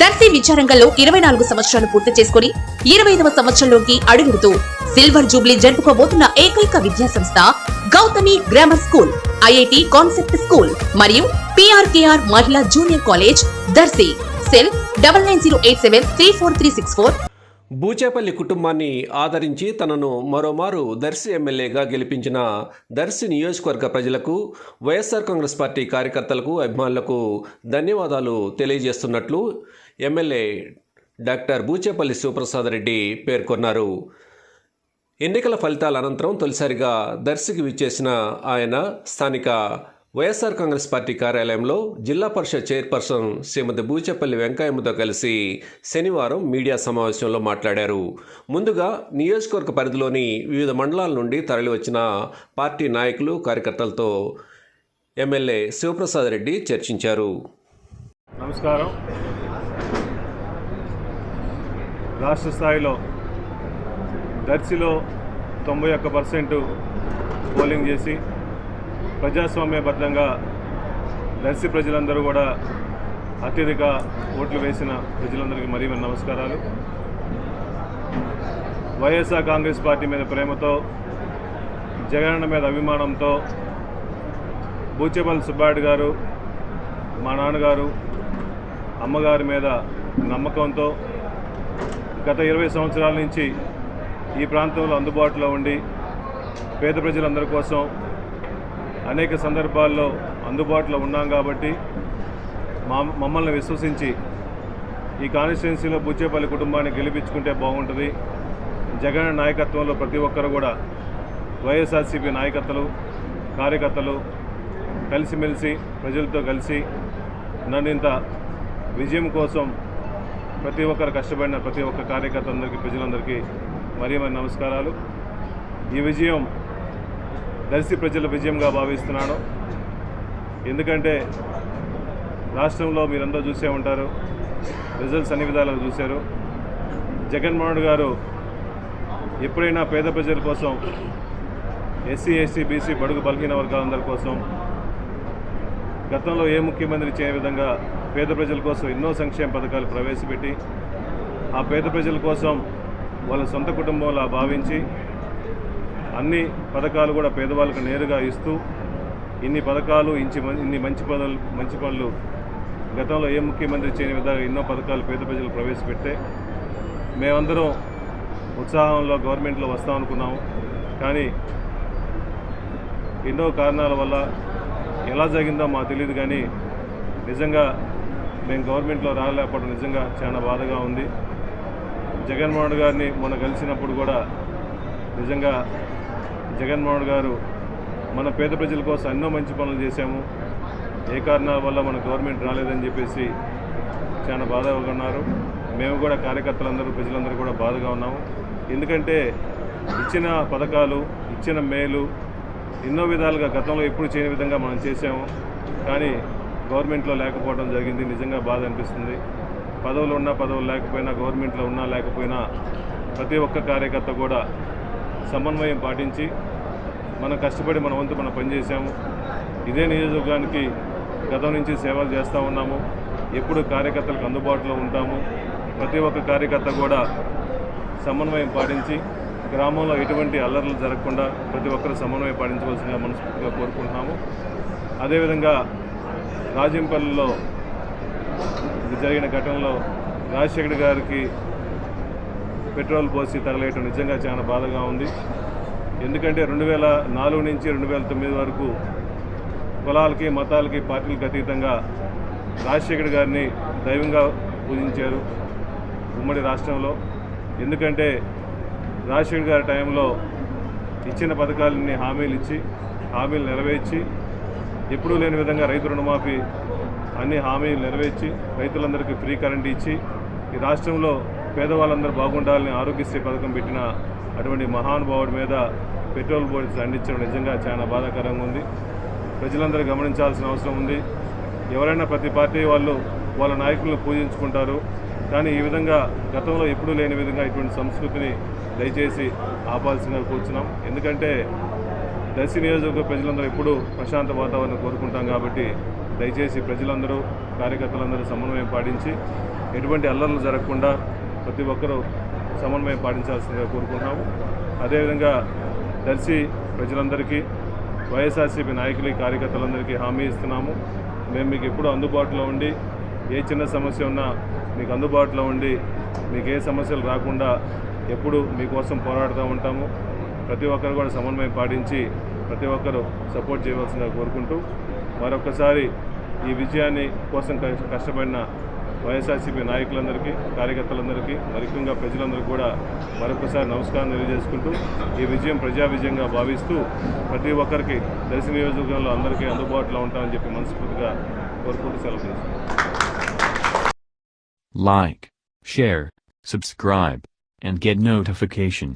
దర్శి విద్యారంగంలో ఇరవై నాలుగు సంవత్సరాలు పూర్తి చేసుకుని ఇరవై ఐదవ సంవత్సరంలోకి అడుగుడుతూ సిల్వర్ జూబ్లీ జరుపుకోబోతున్న ఏకైక విద్యా సంస్థ Gautami grammar school IIT concept school మరియు పిఆర్కేఆర్ మహిళా junior college Darsi. Cell double nine zero eight seven three four three six four. Buchepalli కుటుంబాన్ని ఆదరించి తనను మరోమారు దర్శి ఎమ్మెల్యేగా గెలిపించిన దర్శి నియోజకవర్గ ప్రజలకు వైఎస్ఆర్ కాంగ్రెస్ పార్టీ కార్యకర్తలకు అభిమానులకు ధన్యవాదాలు తెలియజేస్తున్నట్లు ఎమ్మెల్యే డాక్టర్ బూచేపల్లి శివప్రసాద్ రెడ్డి పేర్కొన్నారు. ఎన్నికల ఫలితాల అనంతరం తొలిసారిగా దర్శికి విచ్చేసిన ఆయన స్థానిక వైఎస్ఆర్ కాంగ్రెస్ పార్టీ కార్యాలయంలో జిల్లా పరిషత్ చైర్పర్సన్ శ్రీమతి బూచెపల్లి వెంకయ్యమ్మతో కలిసి శనివారం మీడియా సమావేశంలో మాట్లాడారు. ముందుగా నియోజకవర్గ పరిధిలోని వివిధ మండలాల నుండి తరలివచ్చిన పార్టీ నాయకులు కార్యకర్తలతో ఎమ్మెల్యే శివప్రసాద్ రెడ్డి చర్చించారు. నమస్కారం. రాష్ట్ర స్థాయిలో దర్శిలో తొంభై ఒక్క పర్సెంటు పోలింగ్ చేసి ప్రజాస్వామ్యబద్ధంగా దర్శి ప్రజలందరూ కూడా అత్యధిక ఓట్లు వేసిన ప్రజలందరికీ మరీ నమస్కారాలు. వైఎస్ఆర్ కాంగ్రెస్ పార్టీ మీద ప్రేమతో జగనన్న మీద అభిమానంతో బూచేపల్లి సుబ్బారెడ్డి గారు మా నాన్నగారు అమ్మగారి మీద నమ్మకంతో గత ఇరవై సంవత్సరాల నుంచి ఈ ప్రాంతంలో అందుబాటులో ఉండి పేద ప్రజలందరి కోసం అనేక సందర్భాల్లో అందుబాటులో ఉన్నాం కాబట్టి మా మమ్మల్ని విశ్వసించి ఈ కాన్స్టిట్యున్సీలో బుచ్చేపల్లి కుటుంబాన్ని గెలిపించుకుంటే బాగుంటుంది. జగన్ నాయకత్వంలో ప్రతి ఒక్కరు కూడా వైఎస్ఆర్సీపీ నాయకత్వలు కార్యకర్తలు కలిసిమెలిసి ప్రజలతో కలిసి నన్ను ఇంత విజయం కోసం ప్రతి ఒక్కరు కష్టపడిన ప్రతి ఒక్క కార్యకర్త అందరికీ ప్రజలందరికీ మరీ మరి నమస్కారాలు. ఈ విజయం దర్శి ప్రజల విజయంగా భావిస్తున్నాను. ఎందుకంటే రాష్ట్రంలో మీరందరూ చూసే ఉంటారు రిజల్ట్స్ అన్ని విధాలుగా చూశారు. జగన్మోహన్ గారు ఎప్పుడైనా పేద ప్రజల కోసం ఎస్సీ ఎస్టీ బీసీ బడుగు బలహీన వర్గాలందరి కోసం గతంలో ఏ ముఖ్యమంత్రి చేయని విధంగా పేద ప్రజల కోసం ఎన్నో సంక్షేమ పథకాలు ప్రవేశపెట్టి ఆ పేద ప్రజల కోసం వాళ్ళ సొంత కుటుంబంలా భావించి అన్ని పథకాలు కూడా పేదవాళ్ళకు నేరుగా ఇస్తూ ఇన్ని పథకాలు ఇంచి ఇన్ని మంచి పనులు మంచి పనులు గతంలో ఏ ముఖ్యమంత్రి చేయని విధంగా ఎన్నో పథకాలు పేద ప్రజలు ప్రవేశపెట్టే మేమందరం ఉత్సాహంలో గవర్నమెంట్లో వస్తాం అనుకున్నాము. కానీ ఎన్నో కారణాల వల్ల ఎలా జరిగిందో మాకు తెలియదు కానీ నిజంగా మేము గవర్నమెంట్లో రాలేకపోవడం నిజంగా చాలా బాధగా ఉంది. జగన్మోహన్ గారిని మొన్న కలిసినప్పుడు కూడా నిజంగా జగన్మోహన్ గారు మన పేద ప్రజల కోసం ఎన్నో మంచి పనులు చేశాము. ఏ కారణాల వల్ల మన గవర్నమెంట్ రాలేదని చెప్పేసి చాలా బాధగా ఉన్నారు. మేము కూడా కార్యకర్తలందరూ ప్రజలందరూ కూడా బాధగా ఉన్నాము. ఎందుకంటే ఇచ్చిన పథకాలు ఇచ్చిన మేలు ఎన్నో విధాలుగా గతంలో ఎప్పుడు చేయని విధంగా మనం చేసాము కానీ గవర్నమెంట్లో లేకపోవడం జరిగింది. నిజంగా బాధ అనిపిస్తుంది. పదవులు ఉన్నా పదవులు లేకపోయినా గవర్నమెంట్లో ఉన్నా లేకపోయినా ప్రతి ఒక్క కార్యకర్త కూడా సమన్వయం పాటించి మనం కష్టపడి మన వంతు మనం పనిచేసాము ఇదే నియోజకవర్గానికి గతం నుంచి సేవలు చేస్తూ ఉన్నాము. ఎప్పుడు కార్యకర్తలకు అందుబాటులో ఉంటాము. ప్రతి ఒక్క కార్యకర్త కూడా సమన్వయం పాటించి గ్రామంలో ఎటువంటి అల్లర్లు జరగకుండా ప్రతి ఒక్కరు సమన్వయం పాటించవలసిందిగా మనస్ఫూర్తిగా కోరుకుంటున్నాము. అదేవిధంగా రాజంపల్లిలో జరిగిన ఘటనలో రాజశేఖర్ గారికి పెట్రోల్ పోసి తగలేయటం నిజంగా చాలా బాధగా ఉంది. ఎందుకంటే రెండు వేల నాలుగు నుంచి రెండు వేల తొమ్మిది వరకు కులాలకి మతాలకి పార్టీలకు అతీతంగా రాజశేఖర్ గారిని దైవంగా పూజించారు ఉమ్మడి రాష్ట్రంలో. ఎందుకంటే రాజశేఖర్ గారి టైంలో ఇచ్చిన పథకాలన్నీ హామీలు ఇచ్చి హామీలు నెరవేర్చి ఎప్పుడూ లేని విధంగా రైతు రుణమాఫీ అన్ని హామీలు నెరవేర్చి రైతులందరికీ ఫ్రీ కరెంట్ ఇచ్చి ఈ రాష్ట్రంలో పేదవాళ్ళందరూ బాగుండాలని ఆరోగ్యశ్రీ పథకం పెట్టిన అటువంటి మహానుభావుడి మీద పెట్రోల్ బోర్డు అందించడం నిజంగా చాలా బాధాకరంగా ఉంది. ప్రజలందరూ గమనించాల్సిన అవసరం ఉంది. ఎవరైనా ప్రతి పార్టీ వాళ్ళు వాళ్ళ నాయకులను పూజించుకుంటారు. కానీ ఈ విధంగా గతంలో ఎప్పుడూ లేని విధంగా ఇటువంటి సంస్కృతిని దయచేసి ఆపాల్సిందిగా కూర్చున్నాం. ఎందుకంటే దర్శి నియోజకవర్గ ప్రజలందరూ ఎప్పుడూ ప్రశాంత వాతావరణం కోరుకుంటాం కాబట్టి దయచేసి ప్రజలందరూ కార్యకర్తలందరూ సమన్వయం పాటించి ఎటువంటి అల్లర్లు జరగకుండా ప్రతి ఒక్కరూ సమన్వయం పాటించాల్సిందిగా కోరుకుంటున్నాము. అదేవిధంగా దర్శి ప్రజలందరికీ వైఎస్ఆర్సీపీ నాయకులు కార్యకర్తలందరికీ హామీ ఇస్తున్నాము. మేము మీకు ఎప్పుడూ అందుబాటులో ఉండి ఏ చిన్న సమస్య ఉన్నా మీకు అందుబాటులో ఉండి మీకు ఏ సమస్యలు రాకుండా ఎప్పుడు మీకోసం పోరాడుతూ ఉంటాము. ప్రతి ఒక్కరు కూడా సమన్వయం పాటించి ప్రతి ఒక్కరూ సపోర్ట్ చేయవలసిందిగా కోరుకుంటూ మరొకసారి ఈ విజయాన్ని కోసం కష్టపడిన వైఎస్ఆర్సీపీ నాయకులందరికీ కార్యకర్తలందరికీ ముఖ్యంగా ప్రజలందరికీ కూడా మరొకసారి నమస్కారం తెలియజేసుకుంటూ ఈ విజయం ప్రజా విజయంగా భావిస్తూ ప్రతి ఒక్కరికి దర్శన నియోజకవర్గంలో అందరికీ అందుబాటులో ఉంటామని చెప్పి మనస్ఫూర్తిగా కోరుకుంటూ సెలవు తీసుకుంటాం share share, subscribe, and get notification.